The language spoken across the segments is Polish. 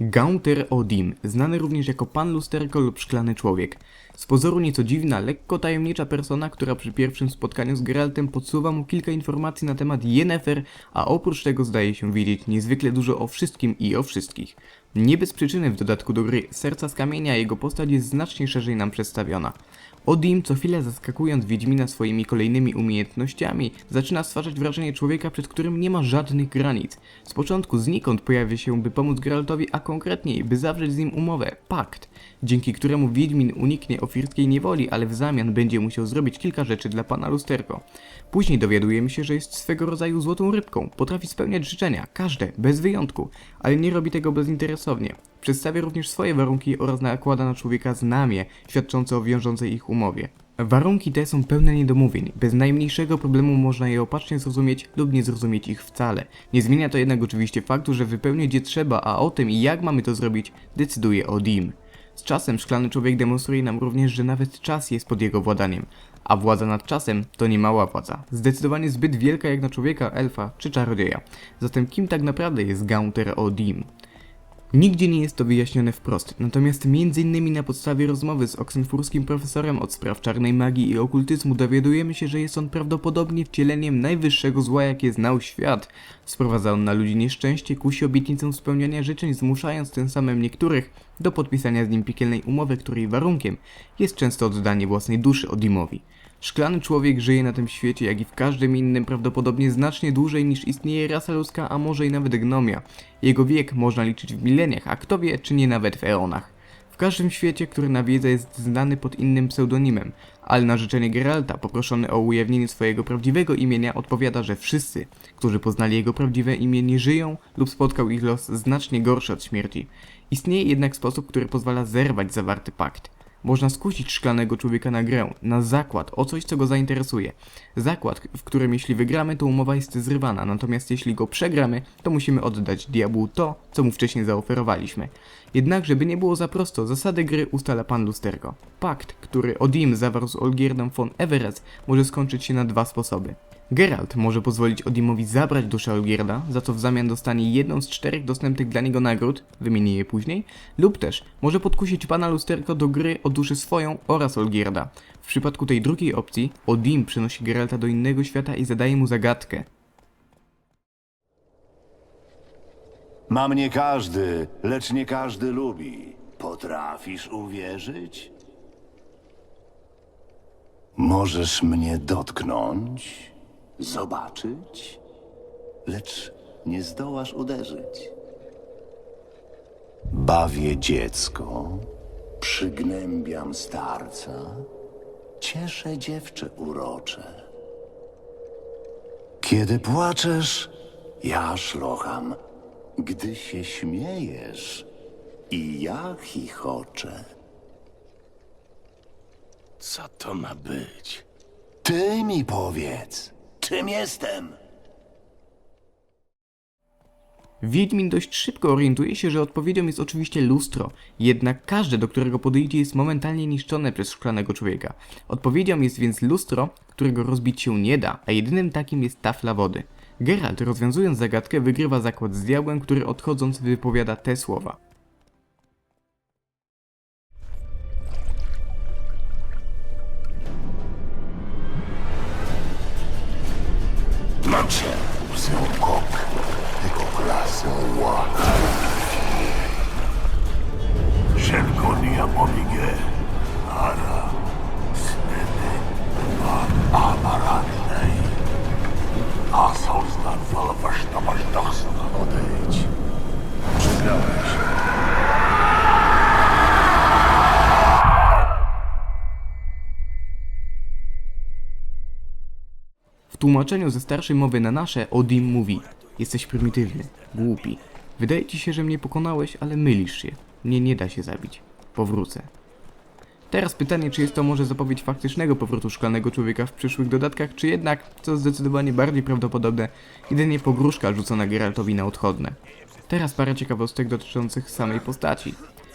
Gaunter Odim, znany również jako Pan Lusterko lub Szklany Człowiek. Z pozoru nieco dziwna, lekko tajemnicza persona, która przy pierwszym spotkaniu z Geraltem podsuwa mu kilka informacji na temat Yennefer, a oprócz tego zdaje się wiedzieć niezwykle dużo o wszystkim i o wszystkich. Nie bez przyczyny w dodatku do gry Serca z Kamienia jego postać jest znacznie szerzej nam przedstawiona. Odim, co chwilę zaskakując Wiedźmina swoimi kolejnymi umiejętnościami, zaczyna stwarzać wrażenie człowieka, przed którym nie ma żadnych granic. Z początku znikąd pojawia się, by pomóc Geraltowi, a konkretniej, by zawrzeć z nim umowę, pakt, dzięki któremu Wiedźmin uniknie ofirskiej niewoli, ale w zamian będzie musiał zrobić kilka rzeczy dla pana Lusterko. Później dowiadujemy się, że jest swego rodzaju złotą rybką, potrafi spełniać życzenia, każde, bez wyjątku, ale nie robi tego bezinteresownie. Przedstawia również swoje warunki oraz nakłada na człowieka znamie, świadczące o wiążącej ich umowie. Warunki te są pełne niedomówień. Bez najmniejszego problemu można je opacznie zrozumieć lub nie zrozumieć ich wcale. Nie zmienia to jednak oczywiście faktu, że wypełnić je trzeba, a o tym i jak mamy to zrobić decyduje Odim. Z czasem szklany człowiek demonstruje nam również, że nawet czas jest pod jego władaniem. A władza nad czasem to nie mała władza. Zdecydowanie zbyt wielka jak na człowieka, elfa czy czarodzieja. Zatem kim tak naprawdę jest Gaunter Odim? Nigdzie nie jest to wyjaśnione wprost, natomiast m.in. na podstawie rozmowy z oksenfurskim profesorem od spraw czarnej magii i okultyzmu dowiadujemy się, że jest on prawdopodobnie wcieleniem najwyższego zła, jakie znał świat. Sprowadza on na ludzi nieszczęście, kusi obietnicą spełniania życzeń, zmuszając tym samym niektórych do podpisania z nim piekielnej umowy, której warunkiem jest często oddanie własnej duszy Odimowi. Szklany człowiek żyje na tym świecie, jak i w każdym innym, prawdopodobnie znacznie dłużej niż istnieje rasa ludzka, a może i nawet gnomia. Jego wiek można liczyć w mileniach, a kto wie, czy nie nawet w eonach. W każdym świecie, który nawiedza jest znany pod innym pseudonimem, ale na życzenie Geralta, poproszony o ujawnienie swojego prawdziwego imienia, odpowiada, że wszyscy, którzy poznali jego prawdziwe imię, nie żyją lub spotkał ich los znacznie gorszy od śmierci. Istnieje jednak sposób, który pozwala zerwać zawarty pakt. Można skusić szklanego człowieka na grę, na zakład, o coś, co go zainteresuje. Zakład, w którym jeśli wygramy, to umowa jest zrywana, natomiast jeśli go przegramy, to musimy oddać diabłu to, co mu wcześniej zaoferowaliśmy. Jednak, żeby nie było za prosto, zasady gry ustala pan Lusterko. Pakt, który Odim zawarł z Olgierdem von Everest, może skończyć się na dwa sposoby. Geralt może pozwolić Odimowi zabrać duszę Olgierda, za co w zamian dostanie jedną z czterech dostępnych dla niego nagród, wymienię je później, lub też może podkusić pana Lusterko do gry o duszę swoją oraz Olgierda. W przypadku tej drugiej opcji, Odim przenosi Geralta do innego świata i zadaje mu zagadkę. Ma mnie każdy, lecz nie każdy lubi. Potrafisz uwierzyć? Możesz mnie dotknąć, zobaczyć, lecz nie zdołasz uderzyć. Bawię dziecko, przygnębiam starca, cieszę dziewczę urocze. Kiedy płaczesz, ja szlocham. Gdy się śmiejesz, i ja chichoczę. Co to ma być? Ty mi powiedz, czym jestem? Wiedźmin dość szybko orientuje się, że odpowiedzią jest oczywiście lustro, jednak każde, do którego podejdzie, jest momentalnie niszczone przez szklanego człowieka. Odpowiedzią jest więc lustro, którego rozbić się nie da, a jedynym takim jest tafla wody. Geralt, rozwiązując zagadkę, wygrywa zakład z diabłem, który odchodząc wypowiada te słowa. Tłumaczeniu ze starszej mowy na nasze Odim mówi Jesteś prymitywny, głupi. Wydaje ci się, że mnie pokonałeś, ale mylisz się. Mnie nie da się zabić. Powrócę. Teraz pytanie, czy jest to może zapowiedź faktycznego powrotu szklanego człowieka w przyszłych dodatkach, czy jednak, co zdecydowanie bardziej prawdopodobne, jedynie pogróżka rzucona Geraltowi na odchodne. Teraz parę ciekawostek dotyczących samej postaci.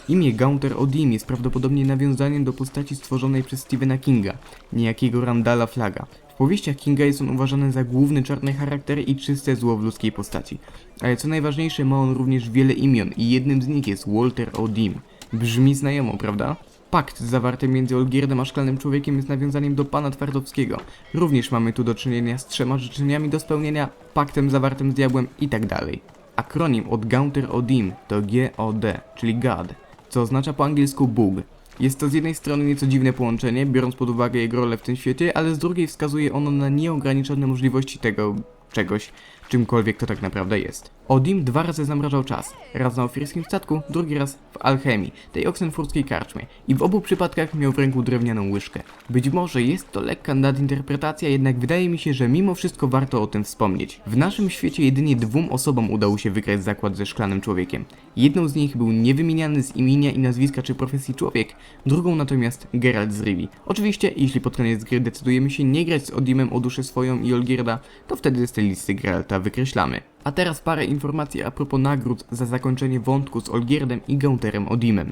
Imię Gaunter Odim jest prawdopodobnie nawiązaniem do postaci stworzonej przez Stephena Kinga, niejakiego Randala Flaga. W powieściach Kinga jest on uważany za główny czarny charakter i czyste zło w ludzkiej postaci. Ale co najważniejsze, ma on również wiele imion i jednym z nich jest Walter Odim. Brzmi znajomo, prawda? Pakt zawarty między Olgierdem a Szklanym Człowiekiem jest nawiązaniem do Pana Twardowskiego. Również mamy tu do czynienia z trzema życzeniami do spełnienia, paktem zawartym z diabłem i tak dalej. Akronim od Gaunter Odim to GOD, czyli God, co oznacza po angielsku Bóg. Jest to z jednej strony nieco dziwne połączenie, biorąc pod uwagę jego rolę w tym świecie, ale z drugiej wskazuje ono na nieograniczone możliwości tego czegoś, czymkolwiek to tak naprawdę jest. Odim dwa razy zamrażał czas. Raz na ofirskim statku, drugi raz w alchemii, tej oksenfurskiej karczmie. I w obu przypadkach miał w ręku drewnianą łyżkę. Być może jest to lekka nadinterpretacja, jednak wydaje mi się, że mimo wszystko warto o tym wspomnieć. W naszym świecie jedynie dwóm osobom udało się wygrać zakład ze szklanym człowiekiem. Jedną z nich był niewymieniany z imienia i nazwiska czy profesji człowiek, drugą natomiast Geralt z Rivi. Oczywiście, jeśli pod koniec gry decydujemy się nie grać z Odimem o duszę swoją i Olgierda, to wtedy z tej listy Geralta wykreślamy. A teraz parę informacji a propos nagród za zakończenie wątku z Olgierdem i Gaunterem Odimem.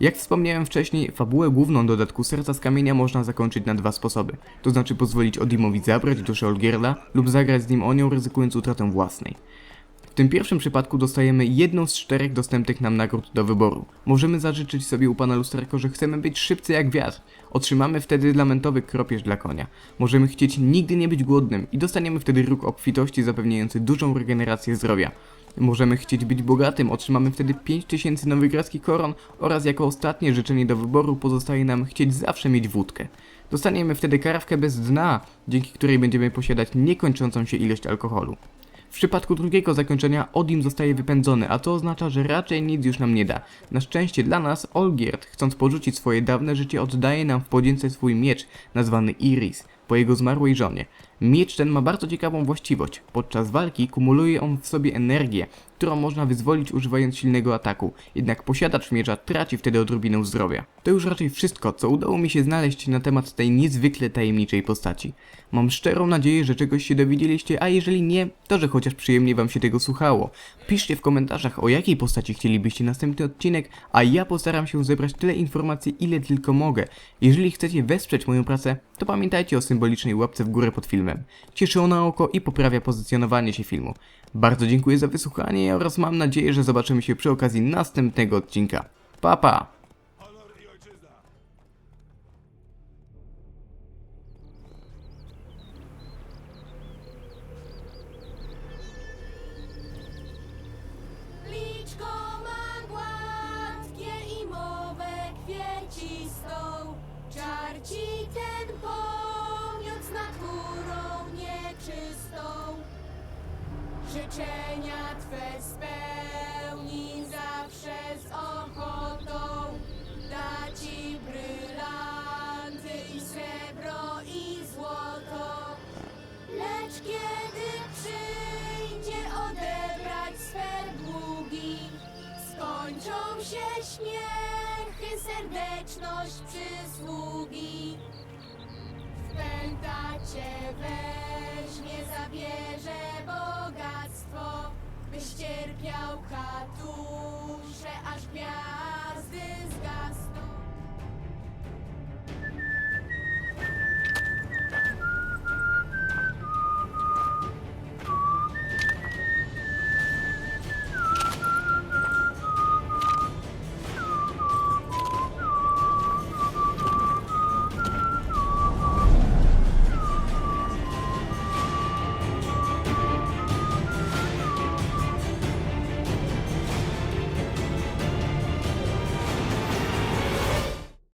Jak wspomniałem wcześniej, fabułę główną dodatku Serca z Kamienia można zakończyć na dwa sposoby. To znaczy pozwolić Odimowi zabrać duszę Olgierda lub zagrać z nim o nią ryzykując utratę własnej. Tym pierwszym przypadku dostajemy jedną z czterech dostępnych nam nagród do wyboru. Możemy zażyczyć sobie u pana lusterko, że chcemy być szybcy jak wiatr. Otrzymamy wtedy lamentowy kropierz dla konia. Możemy chcieć nigdy nie być głodnym i dostaniemy wtedy róg obfitości zapewniający dużą regenerację zdrowia. Możemy chcieć być bogatym, otrzymamy wtedy 5000 nowygradzkich koron oraz jako ostatnie życzenie do wyboru pozostaje nam chcieć zawsze mieć wódkę. Dostaniemy wtedy karwkę bez dna, dzięki której będziemy posiadać niekończącą się ilość alkoholu. W przypadku drugiego zakończenia Odim zostaje wypędzony, a to oznacza, że raczej nic już nam nie da. Na szczęście dla nas, Olgierd, chcąc porzucić swoje dawne życie, oddaje nam w podzięce swój miecz, nazwany Iris, po jego zmarłej żonie. Miecz ten ma bardzo ciekawą właściwość. Podczas walki kumuluje on w sobie energię, którą można wyzwolić używając silnego ataku, jednak posiadacz miecza traci wtedy odrobinę zdrowia. To już raczej wszystko, co udało mi się znaleźć na temat tej niezwykle tajemniczej postaci. Mam szczerą nadzieję, że czegoś się dowiedzieliście, a jeżeli nie, to że chociaż przyjemnie wam się tego słuchało. Piszcie w komentarzach o jakiej postaci chcielibyście następny odcinek, a ja postaram się zebrać tyle informacji, ile tylko mogę. Jeżeli chcecie wesprzeć moją pracę, to pamiętajcie o symbolicznej łapce w górę pod filmem. Cieszy ona oko i poprawia pozycjonowanie się filmu. Bardzo dziękuję za wysłuchanie oraz mam nadzieję, że zobaczymy się przy okazji następnego odcinka. Pa pa! Życzenia Twe spełni zawsze z ochotą. Da Ci brylanty i srebro i złoto. Lecz kiedy przyjdzie odebrać swe długi, skończą się śmiechy, serdeczność, przysługi. Wpęta cię weźmie, zabierze męstwo, byś cierpiał katusze aż gwiazd.